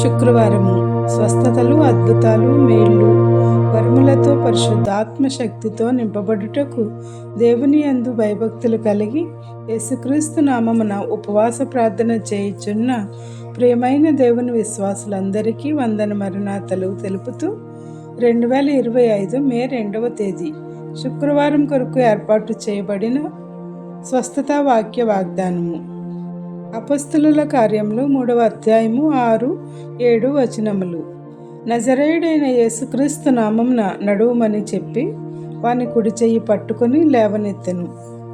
శుక్రవారము. స్వస్థతలు అద్భుతాలు మేళ్ళు వరములతో పరిశుద్ధాత్మ శక్తితో నింపబడుటకు దేవుని యందు భయభక్తులు కలిగి యేసుక్రీస్తు నామమున ఉపవాస ప్రార్థన చేయుచున్న ప్రియమైన దేవుని విశ్వాసులందరికీ వందన మరణాతలు తెలుపుతూ రెండు వేల ఇరవై ఐదు మే రెండవ తేదీ శుక్రవారం కొరకు ఏర్పాటు చేయబడిన స్వస్థత వాక్య వాగ్దానము. అపస్తుల కార్యంలో మూడవ అధ్యాయము ఆరు ఏడు వచనములు. నజరేయుడైన యేసుక్రీస్తు నామంన నడువుమని చెప్పి వాని కుడి చెయ్యి పట్టుకొని లేవనెత్తెను.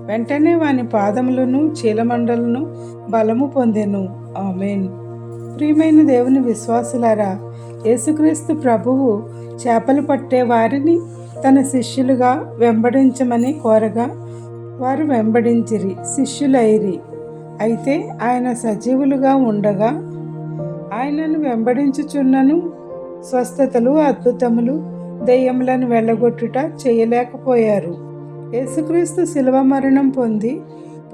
వెంటనే వాని పాదములను చీలమండలను బలము పొందెను. ఆమెన్. ప్రియమైన దేవుని విశ్వాసులారా యేసుక్రీస్తు ప్రభువు చేపలు పట్టే వారిని తన శిష్యులుగా వెంబడించమని కోరగా వారు వెంబడించిరి శిష్యులైరి. అయితే ఆయన సజీవులుగా ఉండగా ఆయనను వెంబడించుచున్నను. స్వస్థతలు అద్భుతములు దెయ్యములను వెళ్ళగొట్టుట చేయలేకపోయారు. యేసుక్రీస్తు శిలువ మరణం పొంది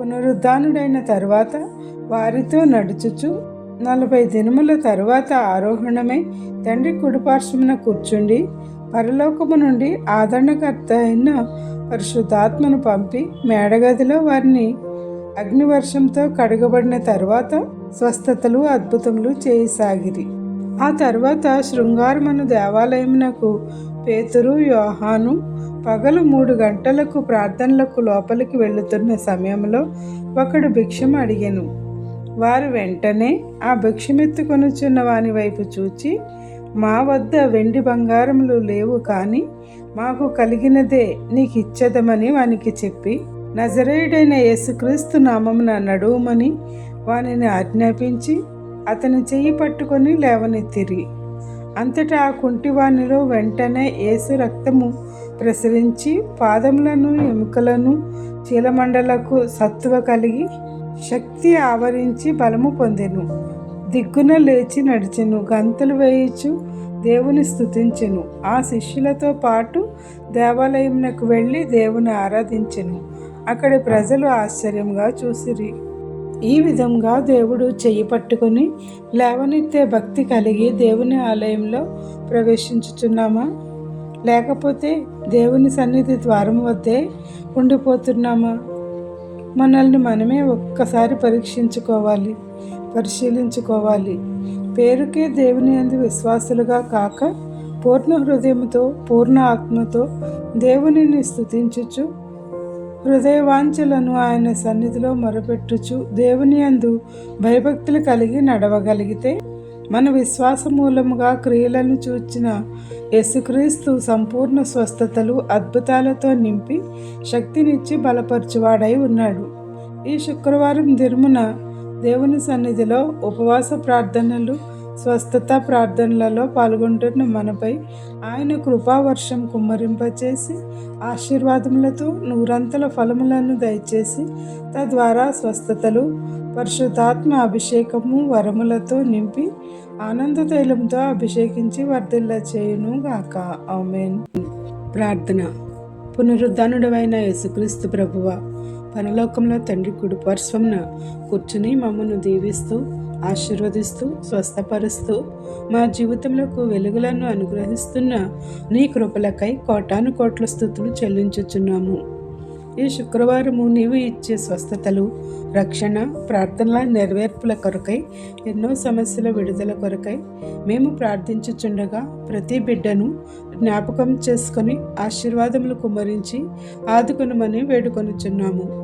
పునరుద్ధానుడైన తర్వాత వారితో నడుచుచు నలభై దినముల తరువాత ఆరోహణమై తండ్రి కుడిపార్శ్వమున కూర్చుండి పరలోకము నుండి ఆదరణకర్త అయిన పరిశుద్ధాత్మను పంపి మేడగదిలో వారిని అగ్నివర్షంతో కడగబడిన తర్వాత స్వస్థతలు అద్భుతములు చేయసాగిరి. ఆ తర్వాత శృంగారమను దేవాలయమునకు పేతురు యోహాను పగలు మూడు గంటలకు ప్రార్థనలకు లోపలికి వెళుతున్న సమయంలో ఒకడు భిక్షం అడిగాను. వారు వెంటనే ఆ భిక్షమెత్తుకొనుచున్న వాని వైపు చూచి మా వద్ద వెండి బంగారములు లేవు కానీ మాకు కలిగినదే నీకు ఇచ్చదమని వానికి చెప్పి నజరేయుడైన యేసుక్రీస్తు నామమున నడువుమని వానిని ఆజ్ఞాపించి అతని చెయ్యి పట్టుకొని లేవనెత్తిరి అంతటా ఆ కుంటివానిలో వెంటనే యేసు రక్తము ప్రసరించి పాదములను ఎముకలను చీలమండలకు సత్తువ కలిగి శక్తి ఆవరించి బలము పొందెను. దిగ్గున లేచి నడిచెను గంతులు వేయించు దేవుని స్తుతించెను. ఆ శిష్యులతో పాటు దేవాలయమునకు వెళ్ళి దేవుని ఆరాధించెను. అక్కడి ప్రజలు ఆశ్చర్యంగా చూసిరి. ఈ విధంగా దేవుడు చెయ్యి పట్టుకొని లేవనెత్తే భక్తి కలిగి దేవుని ఆలయంలో ప్రవేశించుచున్నామా? లేకపోతే దేవుని సన్నిధి ద్వారం వద్దే ఉండిపోతున్నామా? మనల్ని మనమే ఒక్కసారి పరీక్షించుకోవాలి పరిశీలించుకోవాలి. పేరుకే దేవుని అందు విశ్వాసులుగా కాక పూర్ణ హృదయంతో పూర్ణ ఆత్మతో దేవునిని స్థుతించుచు హృదయవాంఛలను ఆయన సన్నిధిలో మొరపెట్టుచు దేవుని అందు భయభక్తులు కలిగి నడవగలిగితే మన విశ్వాస మూలముగా క్రియలను చూచిన యేసుక్రీస్తు సంపూర్ణ స్వస్థతలు అద్భుతాలతో నింపి శక్తినిచ్చి బలపరచువాడై ఉన్నాడు. ఈ శుక్రవారం దిర్మున దేవుని సన్నిధిలో ఉపవాస ప్రార్థనలు స్వస్థత ప్రార్థనలలో పాల్గొంటున్న మనపై ఆయన కృపావర్షం కుమ్మరింపచేసి ఆశీర్వాదములతో నూరంతల ఫలములను దయచేసి తద్వారా స్వస్థతలు పరిశుద్ధాత్మ అభిషేకము వరములతో నింపి ఆనంద తైలంతో అభిషేకించి వర్ధిల్ల చేయును గాక ఆమెన్. ప్రార్థన. పునరుద్ధానుడవైన యేసుక్రీస్తు ప్రభువ పరలోకంలో తండ్రి కుడి పార్శ్వంన కూర్చుని మమ్మను దీవిస్తూ ఆశీర్వదిస్తూ స్వస్థపరుస్తూ మా జీవితంలోకి వెలుగులను అనుగ్రహిస్తున్న నీ కృపలకై కోటాను కోట్ల స్థుతులు చెల్లించుచున్నాము. ఈ శుక్రవారము నీవు ఇచ్చే స్వస్థతలు రక్షణ ప్రార్థనల నెరవేర్పుల కొరకై ఎన్నో సమస్యల విడుదల కొరకై మేము ప్రార్థించుచుండగా ప్రతి బిడ్డను జ్ఞాపకం చేసుకొని ఆశీర్వాదములు కుమ్మరించి ఆదుకొనమని వేడుకొనుచున్నాము.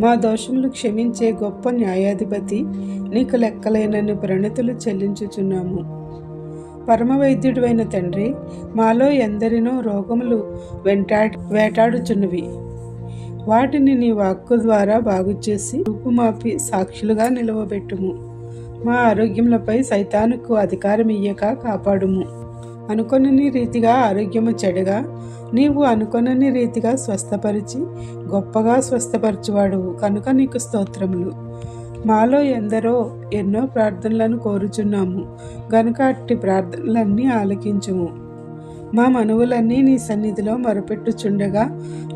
మా దోషములు క్షమించే గొప్ప న్యాయాధిపతి నీకు లెక్కలేనని ప్రణతులు చెల్లించుచున్నాము. పరమవైద్యుడైన తండ్రి మాలో ఎందరినో రోగములు వెంటాడు వేటాడుచున్నవి. వాటిని నీ వాక్కు ద్వారా బాగు చేసి రూపుమాపి సాక్షులుగా నిలవబెట్టుము. మా ఆరోగ్యములపై సైతానుకు అధికారం ఇయ్యక కాపాడుము. అనుకొనని రీతిగా ఆరోగ్యము చెడగా నీవు అనుకొనని రీతిగా స్వస్థపరిచి గొప్పగా స్వస్థపరచువాడు. కనుక నీకు స్తోత్రములు. మాలో ఎందరో ఎన్నో ప్రార్థనలను కోరుచున్నాము. గనుక అట్టి ప్రార్థనలన్నీ ఆలకించుము. మా మనవులన్నీ నీ సన్నిధిలో మొరపెట్టుచుండగా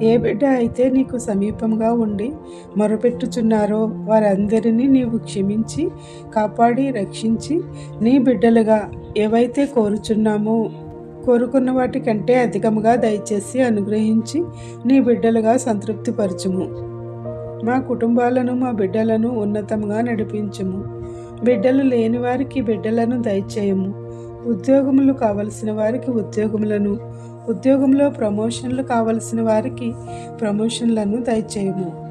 ఏ బిడ్డ అయితే నీకు సమీపంగా ఉండి మొరపెట్టుచున్నారో వారందరినీ నీవు క్షమించి కాపాడి రక్షించి నీ బిడ్డలుగా ఏవైతే కోరుచున్నామో కోరుకున్న వాటికంటే అధికముగా దయచేసి అనుగ్రహించి నీ బిడ్డలుగా సంతృప్తిపరచుము. మా కుటుంబాలను మా బిడ్డలను ఉన్నతంగా నడిపించుము. బిడ్డలు లేని వారికి బిడ్డలను దయచేయము. ఉద్యోగములు కావలసిన వారికి ఉద్యోగములను ఉద్యోగంలో ప్రమోషన్లు కావలసిన వారికి ప్రమోషన్లను దయచేయము.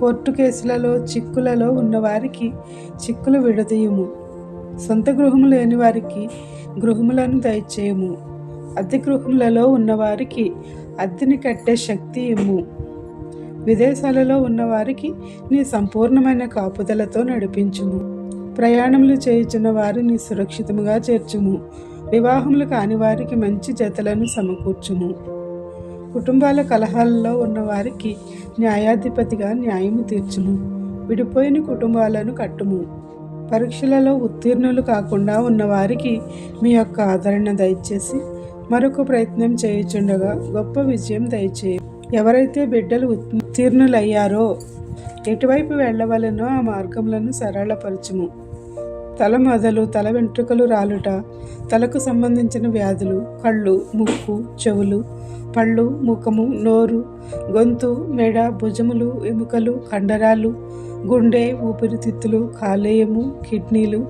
కోర్టు కేసులలో చిక్కులలో ఉన్నవారికి చిక్కులు విడదీయము. సొంత గృహము లేని వారికి గృహములను దయచేయము. అద్దె గృహములలో ఉన్నవారికి అద్దెని కట్టే శక్తి ఇమ్ము. విదేశాలలో ఉన్నవారికి నీ సంపూర్ణమైన కాపుదలతో నడిపించుము. ప్రయాణములు చేయుచున్న వారిని సురక్షితముగా చేర్చుము. వివాహములు కాని వారికి మంచి జతలను సమకూర్చుము. కుటుంబాల కలహాలలో ఉన్నవారికి న్యాయాధిపతిగా న్యాయము తీర్చుము. విడిపోయిన కుటుంబాలను కట్టుము. పరీక్షలలో ఉత్తీర్ణులు కాకుండా ఉన్నవారికి మీ యొక్క ఆదరణ దయచేసి మరొక ప్రయత్నం చేయుచుండగా గొప్ప విజయం దయచేయి. ఎవరైతే బిడ్డలు ఉత్తీర్ణులయ్యారో ఎటువైపు వెళ్ళవలనో ఆ మార్గములను సరళపరచుము. తల మొదలు తల వెంట్రుకలు రాలుట తలకు సంబంధించిన వ్యాధులు కళ్ళు ముక్కు చెవులు పళ్ళు ముఖము నోరు గొంతు మెడ భుజములు ఎముకలు కండరాలు గుండె ఊపిరితిత్తులు కాలేయము కిడ్నీలు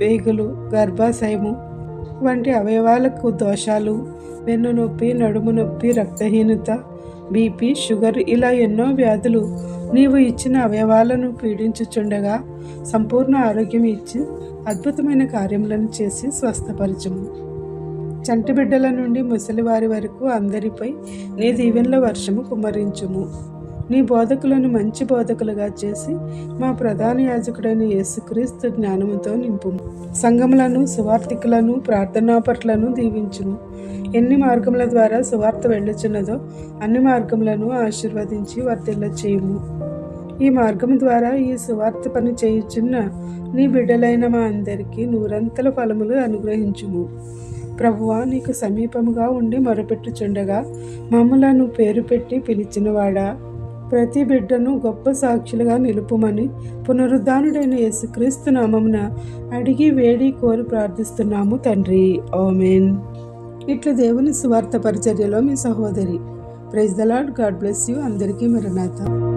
పేగులు గర్భాశయము వంటి అవయవాలకు దోషాలు వెన్ను నొప్పి నడుము నొప్పి రక్తహీనత బీపీ షుగర్ ఇలా ఎన్నో వ్యాధులు నీవు ఇచ్చిన అవయవాలను పీడించుచుండగా సంపూర్ణ ఆరోగ్యం ఇచ్చి అద్భుతమైన కార్యములను చేసి స్వస్థపరచము. చంటి బిడ్డల నుండి ముసలివారి వరకు అందరిపై నీ దీవెనల వర్షము కుమ్మరించుము. నీ బోధకులను మంచి బోధకులుగా చేసి మా ప్రధాన యాజకుడైన యేసుక్రీస్తు జ్ఞానముతో నింపు సంఘములను సువార్థికులను ప్రార్థనాపట్లను దీవించుము. ఎన్ని మార్గముల ద్వారా సువార్త వెళ్ళుచున్నదో అన్ని మార్గములను ఆశీర్వదించి వర్తిల్ల చేయుము. ఈ మార్గము ద్వారా ఈ సువార్త పని చేయుచున్న నీ బిడ్డలైన మా అందరికీ నూరంతల ఫలములు అనుగ్రహించుము. ప్రభువా నీకు సమీపముగా ఉండి మొరపెట్టుచుండగా మమ్మలను పేరు పెట్టి పిలిచినవాడా? ప్రతి బిడ్డను గొప్ప సాక్షులుగా నిలుపుమని పునరుద్ధానుడైన యేసుక్రీస్తు నామమున అడిగి వేడి కోరి ప్రార్థిస్తున్నాము తండ్రి. ఓమెన్ ఇట్లు దేవుని సువార్త పరిచర్యలో మీ సహోదరి. Praise the Lord God bless you. అందరికీ మరణాత